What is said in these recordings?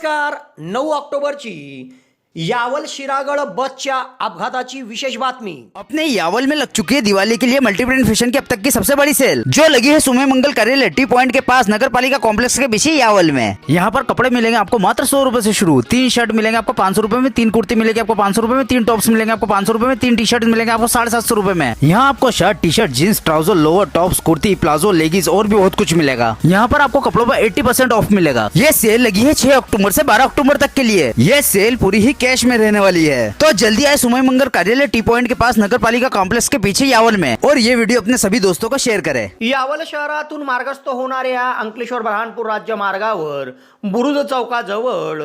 नमस्कार. नऊ ऑक्टोबरची यावल शिरागड बसच्या अपघाताची विशेष बातमी। अपने यावल में लग चुकी है दिवाली के लिए मल्टी ब्रांड फ़ैशन की अब तक की सबसे बड़ी सेल जो लगी है सुमे मंगल कार्यालय टी पॉइंट के पास नगर पालिका कॉम्प्लेक्स के पीछे यावल में। यहाँ पर कपड़े मिलेंगे आपको मात्र सौ रूपए से शुरू। तीन शर्ट मिलेंगे आपको पाँच सौ रूपए में, तीन कुर्ती मिलेगी आपको पाँच सौ रूपए में, तीन टॉप्स मिलेंगे आपको पाँच सौ रूपए में, तीन टी शर्ट मिलेंगे आपको साढ़े सात सौ रूपए में। यहाँ आपको shirt T shirt jeans trouser lower tops kurti, palazzo leggings और भी बहुत कुछ मिलेगा। यहाँ पर आपको कपड़ों पर एट्टी परसेंट ऑफ़ मिलेगा। ये सेल लगी है छह अक्टूबर ऐसी बारह अक्टूबर तक के लिए। ये सेल पूरी ही कैश में रहने वाली है। तो जल्दी आए सुमय मंगल कार्यालय टी पॉइंट के पास नगर पालिका कॉम्प्लेक्स के पीछे यावल में। और ये वीडियो अपने सभी दोस्तों को शेयर करे। यावल शहरातून मार्गस्थ होणाऱ्या अंकलेश्वर बऱ्हाणपूर राज्य मार्गावर बुरुज चौकाजवळ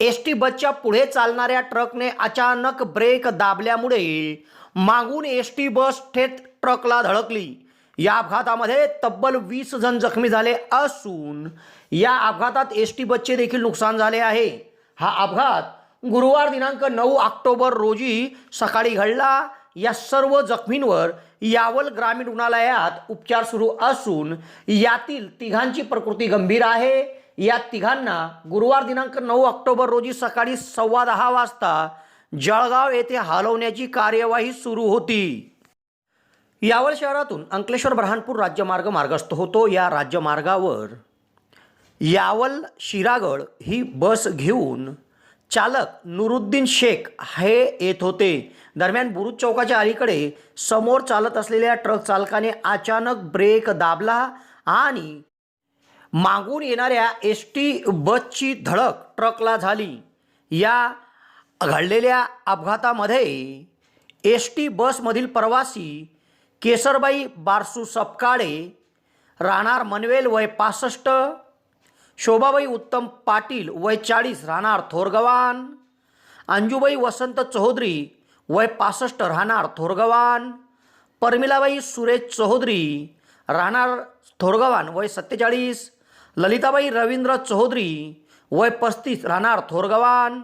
एस टी बसच्या पुढे चालणाऱ्या ट्रकने अचानक ब्रेक दाबल्यामुळे मागून एस टी बस थेट ट्रकला धडकली. या अपघातामध्ये तब्बल वीस जण जखमी झाले असून या अपघातात एस टी बसचे देखील नुकसान झाले आहे. हा अपघात गुरुवार दिनांक नऊ ऑक्टोबर रोजी सकाळी घडला. या सर्व जखमींवर यावल ग्रामीण रुग्णालयात उपचार सुरू असून यातील तिघांची प्रकृती गंभीर आहे. या तिघांना गुरुवार दिनांक नऊ ऑक्टोबर रोजी सकाळी सव्वा दहा वाजता जळगाव येथे हलवण्याची कार्यवाही सुरू होती. यावल शहरातून अंकलेश्वर ब्रहाणपूर राज्यमार्ग मार्गस्थ होतो. या राज्यमार्गावर यावल शिरागड ही बस घेऊन चालक नुरुद्दीन शेख हे येत होते. दरम्यान बुरुज चौकाच्या अलीकडे समोर चालत असलेल्या ट्रक चालकाने अचानक ब्रेक दाबला आणि मागून येणाऱ्या एस टी बसची धडक ट्रकला झाली. या घडलेल्या अपघातामध्ये एस टी बसमधील प्रवासी केसरबाई बारसू सपकाळे राहणार मनवेल वय पासष्ट शोभाबाई उत्तम पाटील वय चाळीस राहणार थोरगवान. अंजुबाई वसंत चौधरी वय पासष्ट राहणार थोरगवान. परमिलाबाई सुरेश चौधरी राहणार थोरगवान वय सत्तेचाळीस. ललिताबाई रवींद्र चौधरी वय पस्तीस राहणार थोरगवान.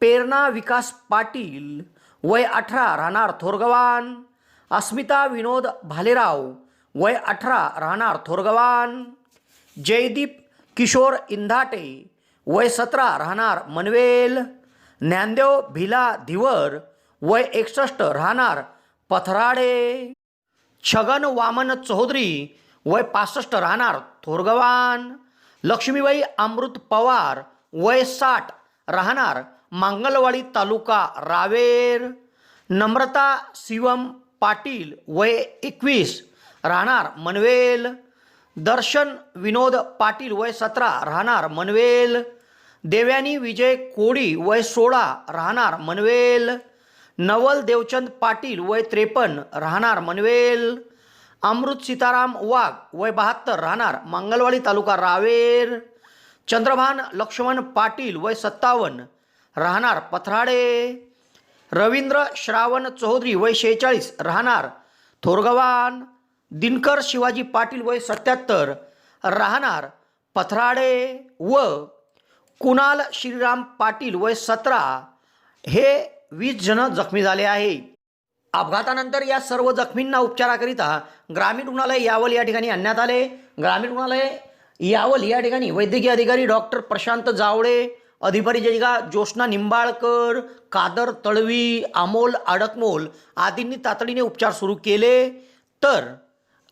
पेरणा विकास पाटील वय अठरा राहणार थोरगवान. अस्मिता विनोद भालेराव वय अठरा राहणार थोरगवान. जयदीप किशोर इंधाटे वय सतरा राहणार मनवेल ज्ञानदेव भिला धिवर वय एकसष्ट राहणार पथराडे. छगन वामन चौधरी वय पासष्ट राहणार थोरगवान. लक्ष्मीबाई अमृत पवार वय साठ राहणार मांगलवाडी तालुका रावेर. नम्रता शिवम पाटील वय एकवीस राहणार मनवेल. दर्शन विनोद पाटील वय सतरा राहणार मनवेल. देव्यानी विजय कोडी वय सोळा राहणार मनवेल. नवल देवचंद पाटील वय त्रेपन्न राहणार मनवेल. अमृत सीताराम वाघ वय बहात्तर राहणार मंगलवाडी तालुका रावेर. चंद्रभान लक्ष्मण पाटील वय सत्तावन्न राहणार पथराडे. रवींद्र श्रावण चौधरी वय शेहेचाळीस राहणार थोरगवान. दिनकर शिवाजी पाटील वय सत्याहत्तर राहणार पथराडे व कुणाल श्रीराम पाटील वय सतरा हे वीस जण जखमी झाले आहे. अपघातानंतर या सर्व जखमींना उपचाराकरिता ग्रामीण रुग्णालय यावल या ठिकाणी आणण्यात आले. ग्रामीण रुग्णालय यावल या ठिकाणी वैद्यकीय अधिकारी डॉक्टर प्रशांत जावळे अधिपरिचयिका ज्योत्ना निंबाळकर कादर तळवी अमोल अडकमोल आदींनी तातडीने उपचार सुरू केले. तर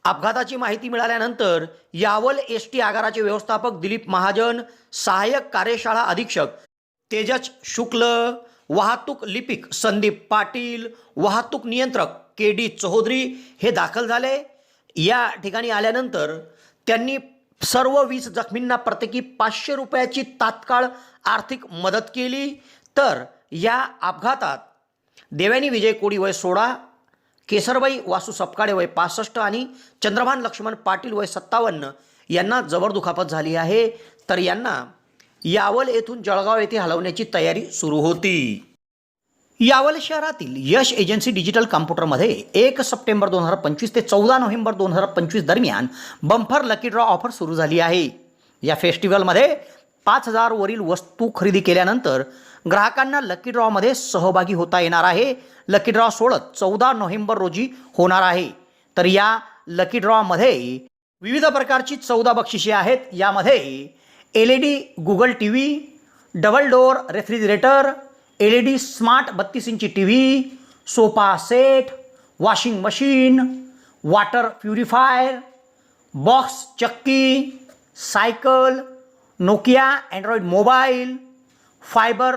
अपघाताची माहिती मिळाल्यानंतर यावल एस टी आगाराचे व्यवस्थापक दिलीप महाजन सहाय्यक कार्यशाळा अधीक्षक तेजस शुक्ल वाहतूक लिपिक संदीप पाटील वाहतूक नियंत्रक के डी चौधरी हे दाखल झाले. या ठिकाणी आल्यानंतर त्यांनी सर्व वीस जखमींना प्रत्येकी पाचशे रुपयाची तात्काळ आर्थिक मदत केली. तर या अपघातात देव्यानी विजय कोडी वय सोळा केसरबाई वासू सपकाळे वय पासष्ट आणि चंद्रभान लक्ष्मण पाटील वय सत्तावन्न यांना जबर दुखापत झाली आहे. तर यांना यावल येथून जळगाव येथे हलवण्याची तयारी सुरू होती. यावल शहरातील यश एजन्सी डिजिटल कॉम्प्युटरमध्ये एक सप्टेंबर दोन हजार पंचवीस ते चौदा नोव्हेंबर दोन हजार पंचवीस दरम्यान बंफर लकी ड्रॉ ऑफर सुरू झाली आहे. या फेस्टिवलमध्ये पाच हजारवरील वस्तू खरेदी केल्यानंतर ग्राहकांना लकी ड्रॉमध्ये सहभागी होता येणार आहे. लकी ड्रॉ सोडत चौदा नोव्हेंबर रोजी होणार आहे. तर या लकी ड्रॉमध्ये विविध प्रकारची चौदा बक्षिसे आहेत. यामध्ये L E D Google T V double door refrigerator L E D smart बत्तीस इंची T V sofa set washing machine water purifier box चक्की cycle Nokia Android mobile fibre